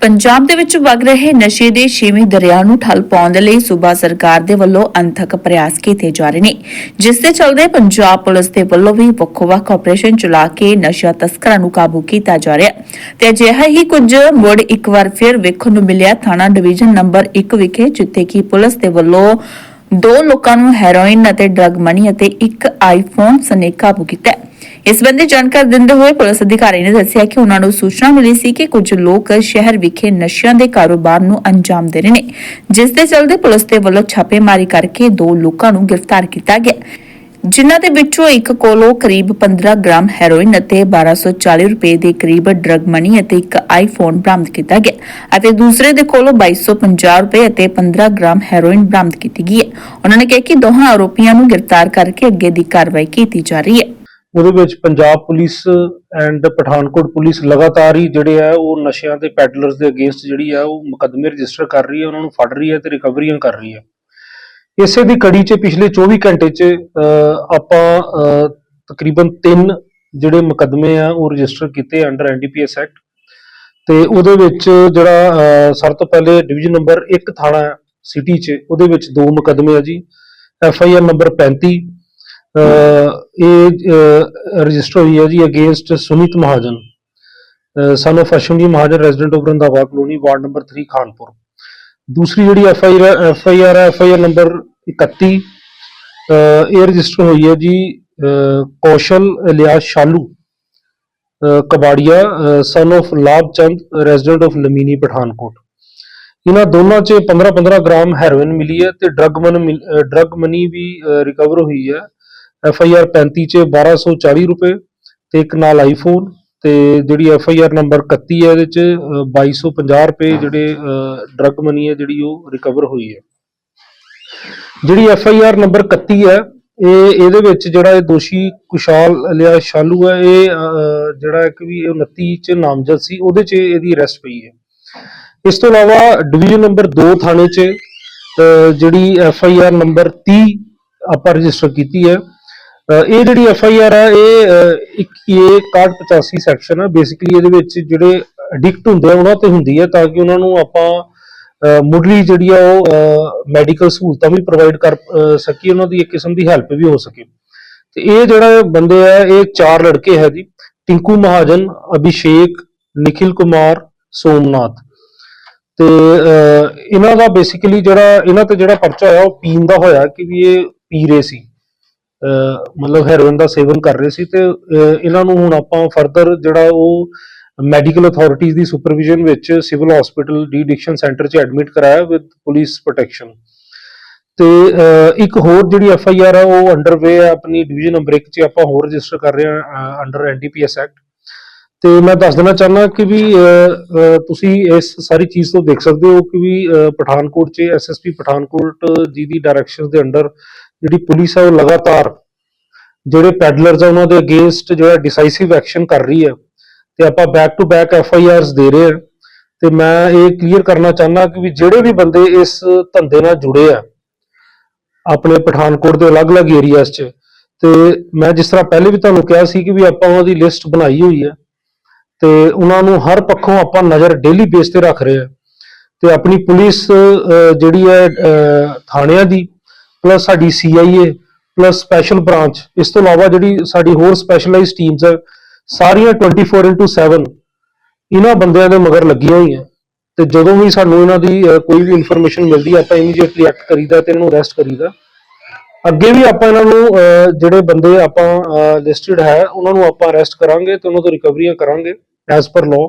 ਪੰਜਾਬ ਦੇ ਵਿੱਚ ਵਗ ਰਹੇ ਨਸ਼ੇ ਦੇ ਛੇਵੇਂ ਦਰਿਆ ਨੂੰ ਠੱਲ ਪਾਉਣ ਦੇ ਲਈ ਸੂਬਾ ਸਰਕਾਰ ਦੇ ਵੱਲੋਂ ਅੰਥਕ ਪ੍ਰਯਾਸ ਕੀਤੇ ਜਾ ਰਹੇ ਨੇ, ਜਿਸ ਦੇ ਚਲਦੇ ਪੰਜਾਬ ਪੁਲਿਸ ਦੇ ਵੱਲੋਂ ਵੀ ਵੱਖੋ-ਵੱਖ ਆਪਰੇਸ਼ਨ ਚਲਾ ਕੇ ਨਸ਼ਾ ਤਸਕਰਾਂ ਨੂੰ ਕਾਬੂ ਕੀਤਾ ਜਾ ਰਿਹਾ ਤੇ ਅਜਿਹਾ ਹੀ ਕੁਝ ਮੁੜ ਇੱਕ ਵਾਰ ਫਿਰ ਵੇਖਣ ਨੂੰ ਮਿਲਿਆ, ਥਾਣਾ ਡਿਵੀਜ਼ਨ ਨੰਬਰ 1 ਵਿਖੇ, ਜਿੱਥੇ ਕਿ ਪੁਲਿਸ ਦੇ ਵੱਲੋਂ ਦੋ ਲੋਕਾਂ ਨੂੰ ਹੈਰੋਇਨ ਅਤੇ ਡਰੱਗ ਮਨੀ ਅਤੇ ਇੱਕ ਆਈਫੋਨ ਸਨੇ ਕਾਬੂ ਕੀਤਾ ਇਸ ਸੰਬੰਧੀ ਜਾਣਕਾਰੀ ਦਿੰਦੇ ਹੋਏ ਪੁਲਿਸ ਅਧਿਕਾਰੀ ਨੇ ਦੱਸਿਆ ਕਿ ਉਹਨਾਂ ਨੂੰ ਸੂਚਨਾ ਮਿਲੀ ਸੀ ਕਿ ਕੁਝ ਲੋਕ ਸ਼ਹਿਰ ਵਿਖੇ ਨਸ਼ਿਆਂ ਦੇ ਕਾਰੋਬਾਰ ਨੂੰ ਅੰਜਾਮ ਦੇ ਰਹੇ ਨੇ, ਜਿਸ ਦੇ ਚਲਦੇ ਪੁਲਿਸ ਦੇ ਵੱਲੋਂ ਛਾਪੇਮਾਰੀ ਕਰਕੇ ਦੋ ਲੋਕਾਂ ਨੂੰ ਗ੍ਰਿਫਤਾਰ ਕੀਤਾ ਗਿਆ। ਜਿਨ੍ਹਾਂ ਦੇ ਵਿੱਚੋਂ ਇੱਕ ਕੋਲੋਂ ਕਰੀਬ 15 ਗ੍ਰਾਮ ਹੈਰੋਇਨ ਅਤੇ 1240 ਰੁਪਏ ਦੇ ਕਰੀਬ ਡਰਗ ਮਨੀ ਅਤੇ ਇੱਕ ਆਈਫੋਨ ਬਰਾਮਦ ਕੀਤਾ ਗਿਆ ਅਤੇ ਦੂਸਰੇ ਦੇ ਕੋਲੋਂ 2250 ਰੁਪਏ ਅਤੇ 15 ਗ੍ਰਾਮ ਹੈਰੋਇਨ ਬਰਾਮਦ ਕੀਤੀ ਗਈ ਹੈ। ਉਹਨਾਂ ਨੇ ਕਿਹਾ ਕਿ ਦੋਹਾਂ ਆਰੋਪੀਆਂ ਨੂੰ ਗ੍ਰਿਫਤਾਰ ਕਰਕੇ ਅੱਗੇ ਦੀ ਕਾਰਵਾਈ ਕੀਤੀ ਜਾ ਰਹੀ ਹੈ। ਉਹਦੇ ਵਿੱਚ Punjab police and Pathankot police ਲਗਾਤਾਰ ਹੀ ਜਿਹੜੇ ਆ ਉਹ ਨਸ਼ਿਆਂ ਦੇ ਪੈਡਲਰਸ ਦੇ ਅਗੇਂਸਟ ਜਿਹੜੀ ਆ ਉਹ ਮੁਕੱਦਮੇ ਰਜਿਸਟਰ ਕਰ ਰਹੀ ਹੈ ਉਹਨਾਂ ਨੂੰ ਫੜ ਰਹੀ ਹੈ ਤੇ ਰਿਕਵਰੀਆਂ ਕਰ ਰਹੀ ਹੈ ਇਸੇ ਦੀ ਕੜੀ 'ਚ ਪਿਛਲੇ 24 ਘੰਟੇ 'ਚ ਆਪਾਂ ਤਕਰੀਬਨ 3 ਜਿਹੜੇ ਮੁਕੱਦਮੇ ਆ ਉਹ ਰਜਿਸਟਰ ਕੀਤੇ ਅੰਡਰ ਐਨਡੀਪੀਐਸ ਐਕਟ ਤੇ ਉਹਦੇ ਵਿੱਚ ਜਿਹੜਾ ਸਭ ਤੋਂ ਪਹਿਲੇ ਡਿਵੀਜ਼ਨ ਨੰਬਰ 1 ਥਾਣਾ ਸਿਟੀ 'ਚ, ਉਹਦੇ ਵਿੱਚ ਦੋ ਮੁਕੱਦਮੇ ਆ ਜੀ। ਐਫ ਆਈ ਆਰ ਨੰਬਰ 35 ਇਹ ਰਜਿਸਟਰ ਹੋਈ ਹੈ ਜੀ against Sunit Mahajan. Son of Ashwani Mahajan resident of Randhawa colony ward number 3 Khanpur. ਦੂਸਰੀ ਜਿਹੜੀ F I R F I R F I R number 31 ਇਹ ਰਜਿਸਟਰ ਹੋਈ ਹੈ ਜੀ, ਅਹ ਕੌਸ਼ਲ ਇਲਿਆਸ ਸ਼ਾਲੂ ਕਬਾੜੀਆ ਸਨ of Labh Chand resident of Lamini Pathankot. ਇਹਨਾਂ ਦੋਨਾਂ 'ਚ 15-15 ਗ੍ਰਾਮ ਹੈਰੋਇਨ ਮਿਲੀ ਹੈ ਤੇ ਡਰੱਗ ਮਨ ਡਰੱਗ ਮਨੀ ਵੀ ਰਿਕਵਰ ਹੋਈ ਹੈ। ਐਫ ਆਈ ਆਰ 35 'ਚ 1240 ਰੁਪਏ ਤੇ ਇੱਕ ਨਾਲ ਆਈਫੋਨ ਤੇ ਜਿਹੜੀ ਐਫ ਆਈ ਆਰ ਨੰਬਰ 31 ਹੈ ਇਹਦੇ 'ਚ ਅਹ, 2250 ਰੁਪਏ ਜਿਹੜੇ ਡਰੱਗ ਮਨੀ ਹੈ ਜਿਹੜੀ ਉਹ ਰਿਕਵਰ ਹੋਈ ਹੈ। ਜਿਹੜੀ ਐਫ ਆਈ ਆਰ ਨੰਬਰ 31 ਹੈ ਇਹ ਇਹਦੇ ਵਿੱਚ ਜਿਹੜਾ ਇਹ ਦੋਸ਼ੀ ਕੁਸ਼ਾਲ ਲਿਆ ਸ਼ਾਲੂ ਹੈ ਇਹ ਜਿਹੜਾ ਇੱਕ ਵੀ ਇਹ 29 ਚ ਨਾਮਜ਼ਦ ਸੀ ਉਹਦੇ ਚ ਇਹਦੀ ਅਰੈਸਟ ਪਈ ਹੈ। ਇਸ ਤੋਂ ਇਲਾਵਾ ਡਿਵੀਜ਼ਨ ਨੰਬਰ 2 ਥਾਣੇ 'ਚ ਜਿਹੜੀ ਐਫ ਆਈ ਆਰ ਨੰਬਰ 30 ਆਪਾਂ ਰਜਿਸਟਰ ਕੀਤੀ ਹੈ ਇਹ ਜਿਹੜੀ ਐਫ ਆਈ ਆਰ ਆ ਇਹ ਅਹ, 6185 ਸੈਕਸ਼ਨ ਹੈ ਬੇਸਿਕਲੀ ਇਹਦੇ ਵਿੱਚ ਜਿਹੜੇ ਐਡਿਕਟ ਹੁੰਦੇ ਆ ਉਹਨਾਂ ਤੇ ਹੁੰਦੀ ਹੈ ਤਾਂ ਕਿ ਉਹਨਾਂ ਨੂੰ ਆਪਾਂ ਮੁੱਢਲੀ ਜਿਹੜੀ ਆ ਉਹ ਮੈਡੀਕਲ ਸਹੂਲਤਾਂ ਵੀ ਪ੍ਰੋਵਾਈਡ ਕਰ ਅਹ, ਸਕੀਏ ਉਹਨਾਂ ਦੀ ਇੱਕ ਕਿਸਮ ਦੀ ਹੈਲਪ ਵੀ ਹੋ ਸਕੇ। ਤੇ ਇਹ ਜਿਹੜਾ ਬੰਦੇ ਆ ਇਹ ਚਾਰ ਲੜਕੇ ਹੈ ਜੀ। ਟਿੰਕੂ ਮਹਾਜਨ ਅਭਿਸ਼ੇਕ ਨਿਖਿਲ ਕੁਮਾਰ ਸੋਮਨਾਥ। ਤੇ ਇਹਨਾਂ ਦਾ ਬੇਸਿਕਲੀ ਜਿਹੜਾ ਇਹਨਾਂ ਤੇ ਜਿਹੜਾ ਪਰਚਾ ਹੋਇਆ ਉਹ ਪੀਣ ਦਾ ਹੋਇਆ ਕਿ ਵੀ ਇਹ ਪੀ ਰਹੇ ਸੀ। ਮਤਲਬ ਹੈਰੋਇਨ ਦਾ ਸੇਵਨ ਕਰ ਰਹੇ ਸੀ ਤੇ ਇਹਨਾਂ ਨੂੰ ਹੁਣ ਆਪਾਂ ਫਰਦਰ ਜਿਹੜਾ ਉਹ ਮੈਡੀਕਲ ਅਥਾਰਟੀਜ਼ ਦੀ ਸੁਪਰਵਿਜ਼ਨ ਵਿੱਚ civil hospital de addiction centre 'ਚ ਐਡਮਿਟ ਕਰਾਇਆ ਵਿਦ ਪੁਲਿਸ ਪ੍ਰੋਟੈਕਸ਼ਨ ਤੇ ਇੱਕ ਹੋਰ ਜਿਹੜੀ ਐਫ ਆਈ ਆਰ ਹੈ ਉਹ ਅੰਡਰਵੇ ਹੈ ਆਪਣੀ ਡਿਵੀਜ਼ਨ ਨੰਬਰ 1 'ਚ ਆਪਾਂ ਹੋਰ ਰਜਿਸਟਰ ਕਰ ਰਹੇ ਹਾਂ ਅੰਡਰ ਐਨਡੀਪੀਐਸ ਐਕਟ ਤੇ ਮੈਂ ਦੱਸ ਦੇਣਾ ਚਾਹੁੰਦਾ ਕਿ ਵੀ ਤੁਸੀਂ ਇਸ ਸਾਰੀ ਚੀਜ਼ ਤੋਂ ਦੇਖ ਸਕਦੇ ਹੋ ਕਿ ਵੀ ਪਠਾਨਕੋਟ 'ਚ ਐਸਐਸਪੀ ਪਠਾਨਕੋਟ ਜੀ ਦੀ ਡਾਇਰੈਕਸ਼ਨਸ ਦੇ ਅੰਡਰ ਜਿਹੜੀ ਪੁਲਿਸ ਆ ਉਹ ਲਗਾਤਾਰ ਜਿਹੜੇ ਪੈਡਲਰਸ ਆ ਉਹਨਾਂ ਦੇ ਅਗੇਂਸਟ ਜਿਹੜਾ ਡਿਸਾਈਸਿਵ ਐਕਸ਼ਨ ਕਰ ਰਹੀ ਹੈ ਤੇ ਆਪਾਂ back to back F I Rs ਦੇ ਰਹੇ ਹਾਂ ਤੇ ਮੈਂ ਇਹ ਕਲੀਅਰ ਕਰਨਾ ਚਾਹੁੰਦਾ ਕਿ ਵੀ ਜਿਹੜੇ ਵੀ ਬੰਦੇ ਇਸ ਧੰਦੇ ਨਾਲ ਜੁੜੇ ਆ, ਆਪਣੇ ਪਠਾਨਕੋਟ ਦੇ ਅਲੱਗ-ਅਲੱਗ ਏਰੀਆਜ਼ 'ਚ, ਤੇ ਮੈਂ ਜਿਸ ਤਰ੍ਹਾਂ ਪਹਿਲੇ ਵੀ ਤੁਹਾਨੂੰ ਕਿਹਾ ਸੀ ਕਿ ਵੀ ਆਪਾਂ ਉਹਨਾਂ ਦੀ ਲਿਸਟ ਬਣਾਈ ਹੋਈ ਹੈ ਤੇ ਉਹਨਾਂ ਨੂੰ ਹਰ ਪੱਖੋਂ ਆਪਾਂ ਨਜ਼ਰ ਡੇਲੀ ਬੇਸ ਤੇ ਰੱਖ ਰਹੇ ਹਾਂ ਤੇ ਆਪਣੀ ਪੁਲਿਸ ਜਿਹੜੀ ਹੈ ਥਾਣਿਆਂ ਦੀ ਪਲੱਸ ਸਾਡੀ ਸੀਆਈਏ ਪਲੱਸ ਸਪੈਸ਼ਲ ਬ੍ਰਾਂਚ ਇਸ ਤੋਂ ਇਲਾਵਾ ਜਿਹੜੀ ਸਾਡੀ ਹੋਰ ਸਪੈਸ਼ਲਾਈਜ਼ ਟੀਮਸ ਹੈ, ਸਾਰੀਆਂ 24/7 ਇਹਨਾਂ ਬੰਦਿਆਂ ਦੇ ਮਗਰ ਲੱਗੀਆਂ ਹੋਈਆਂ। ਤੇ ਜਦੋਂ ਵੀ ਸਾਨੂੰ ਇਹਨਾਂ ਦੀ ਕੋਈ ਵੀ ਇਨਫੋਰਮੇਸ਼ਨ ਮਿਲਦੀ ਹੈ, ਆਪਾਂ ਇਮੀਡੀਏਟਲੀ ਐਕਟ ਕਰੀਦਾ ਤੇ ਇਹਨਾਂ ਨੂੰ ਅਰੈਸਟ ਕਰੀਦਾ। ਅੱਗੇ ਵੀ ਆਪਾਂ ਇਹਨਾਂ ਨੂੰ ਜਿਹੜੇ ਬੰਦੇ ਆਪਾਂ ਲਿਸਟਡ ਹੈ, ਉਹਨਾਂ ਨੂੰ ਆਪਾਂ ਅਰੈਸਟ ਕਰਾਂਗੇ ਤੇ ਉਹਨਾਂ ਤੋਂ ਰਿਕਵਰੀਆਂ ਕਰਾਂਗੇ ਐਸ ਪਰ ਲਾਅ